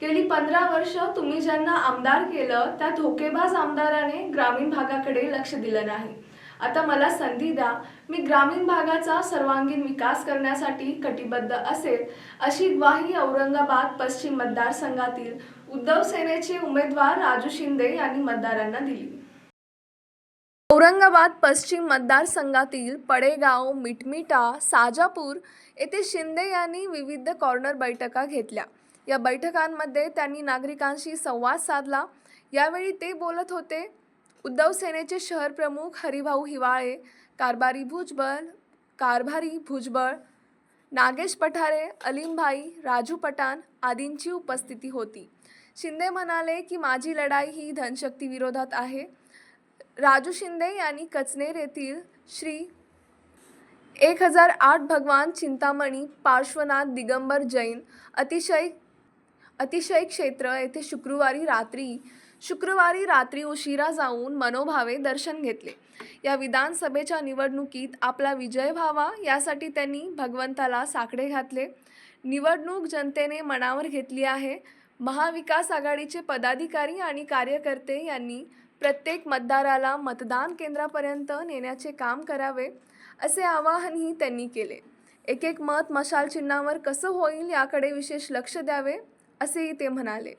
गेली पंधरा वर्ष तुम्ही ज्यांना आमदार केलं त्या धोकेबाज आमदाराने ग्रामीण भागाकडे लक्ष दिलं नाही. आता मला संधी द्या. मी ग्रामीण भागाचा सर्वांगीण विकास करण्यासाठी कटिबद्ध असेल अशी ग्वाही औरंगाबाद पश्चिम मतदारसंघातील उद्धव सेनेचे उमेदवार राजू शिंदे यांनी मतदारांना दिली. औरंगाबाद पश्चिम मतदारसंघातील पडेगाव मिटमिटा साजापूर येथे शिंदे यांनी विविध कॉर्नर बैठका घेतल्या. या बैठकांमध्ये त्यांनी नागरिकांशी संवाद साधला. यावेळी ते बोलत होते उद्धव सेनेचे शहर प्रमुख हरिभाऊ हिवाळे कारभारी भुजबळ कारभारी भुजबळ नागेश पठारे अलीमभाई राजू पठाण आदींची उपस्थिती होती. शिंदे म्हणाले की माझी लढाई ही धनशक्ती विरोधात आहे. राजू शिंदे यांनी कचनेर येथील श्री. एक हजार आठ भगवान चिंतामणी पार्श्वनाथ दिगंबर जैन अतिशय अतिशय क्षेत्र. येथे शुक्रवारी रात्री शुक्रवारी रात्री उशिरा जाऊन मनोभावे दर्शन घेतले. या विधानसभेच्या निवडणुकीत आपला विजय व्हावा यासाठी त्यांनी भगवंताला साकडे घातले. निवडणूक जनतेने मनावर घेतली आहे. महाविकास आघाडीचे पदाधिकारी आणि कार्यकर्ते यांनी प्रत्येक मतदाराला मतदान केंद्रापर्यंत नेण्याचे काम करावे असे आवाहनही त्यांनी केले. एक एक मत मशाल चिन्हावर कसं होईल याकडे विशेष लक्ष द्यावे? असेही ते म्हणाले.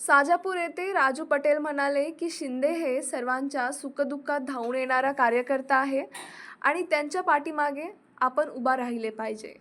साजापूर येथे राजू पटेल म्हणाले की शिंदे हे सर्वांच्या सुखदुःखात धावून येणारा कार्यकर्ता आहे आणि त्यांच्या पाठीमागे आपण उभा राहिले पाहिजे.